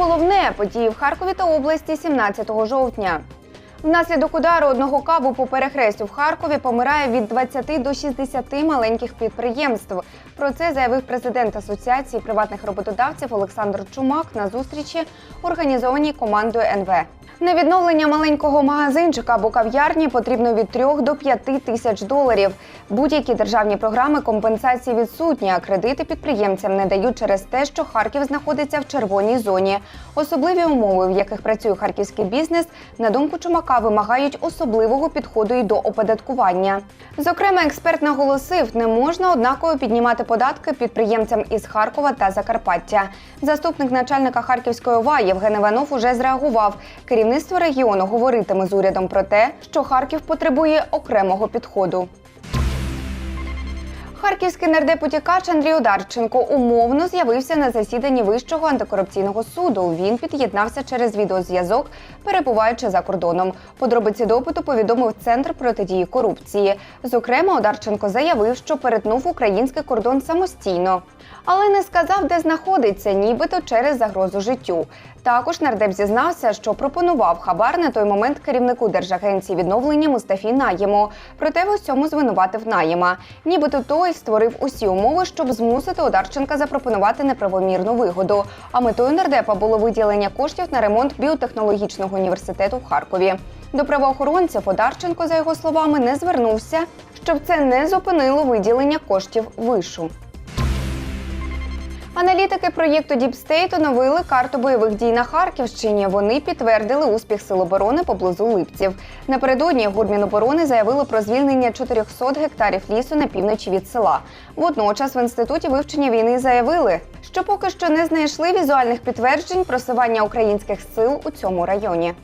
головне події в Харкові та області 17 жовтня. Внаслідок удару одного кабу по перехрестю в Харкові помирає від 20 до 60 маленьких підприємств. Про це заявив президент Асоціації приватних роботодавців Олександр Чумак на зустрічі, організованій командою НВ. На відновлення маленького магазинчика або кав'ярні потрібно від 3 до 5 тисяч доларів. Будь-які державні програми компенсації відсутні, а кредити підприємцям не дають через те, що Харків знаходиться в червоній зоні. Особливі умови, в яких працює харківський бізнес, на думку Чумака, вимагають особливого підходу і до оподаткування. Зокрема, експерт наголосив, не можна однаково піднімати податки підприємцям із Харкова та Закарпаття. Заступник начальника Харківської ОВА Євген Іванов уже зреагував. Керівництво регіону говоритиме з урядом про те, що Харків потребує окремого підходу. Харківський нардеп утікач Андрій Одарченко умовно з'явився на засіданні Вищого антикорупційного суду. Він під'єднався через відеозв'язок, перебуваючи за кордоном. Подробиці допиту повідомив Центр протидії корупції. Зокрема, Одарченко заявив, що перетнув український кордон самостійно, але не сказав, де знаходиться, нібито через загрозу життю. Також нардеп зізнався, що пропонував хабар на той момент керівнику Держагенції відновлення Мустафі Наєму. Проте в усьому звинуватив Наєма. Нібито той створив усі умови, щоб змусити Одарченка запропонувати неправомірну вигоду. А метою нардепа було виділення коштів на ремонт біотехнологічного університету в Харкові. До правоохоронців Одарченко, за його словами, не звернувся, щоб це не зупинило виділення коштів вишу. Аналітики проєкту Діпстейт оновили карту бойових дій на Харківщині. Вони підтвердили успіх сил оборони поблизу Липців. Напередодні Гурміноборони заявило про звільнення 400 гектарів лісу на півночі від села. Водночас в інституті вивчення війни заявили, що поки що не знайшли візуальних підтверджень просування українських сил у цьому районі.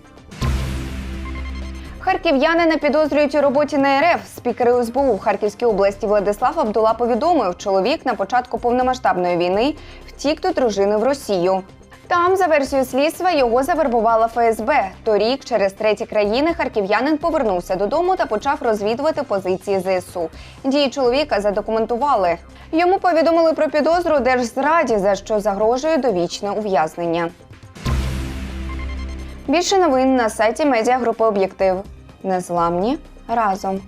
Харків'янина підозрюють у роботі на РФ. Спікер СБУ в Харківській області Владислав Абдула повідомив, чоловік на початку повномасштабної війни втік до дружини в Росію. Там, за версією слідства, його завербувала ФСБ. Торік, через треті країни, харків'янин повернувся додому та почав розвідувати позиції ЗСУ. Дії чоловіка задокументували. Йому повідомили про підозру держзраді, за що загрожує довічне ув'язнення. Більше новин на сайті медіагрупи Об'єктив. Незламні разом.